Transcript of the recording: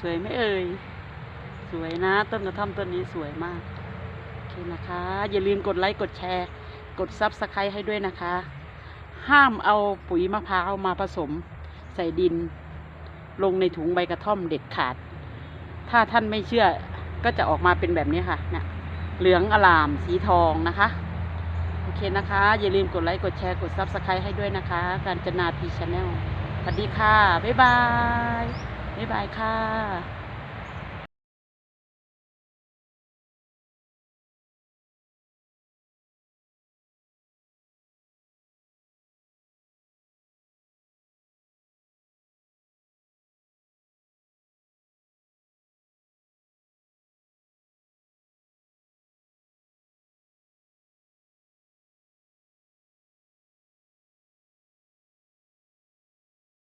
สวยไหมเอ่ย สวยนะ ต้นกระท่อมต้นนี้สวยมากโอเคนะคะ อย่าลืมกดไลค์กดแชร์ กดซับสไครต์ให้ด้วยนะคะ ห้ามเอาปุ๋ยมะพร้าวมาผสมใส่ดิน ลงในถุงใบกระท่อมเด็ดขาด ถ้าท่านไม่เชื่อก็จะออกมาเป็นแบบนี้ค่ะเนี่ยเหลืองอลามสีทองนะคะโอเคนะคะ อย่าลืมกดไลค์กดแชร์กดซับสไครต์ให้ด้วยนะคะ การจนาพีชาแนลสวัสดีค่ะ บ๊ายบายายบายค่ะ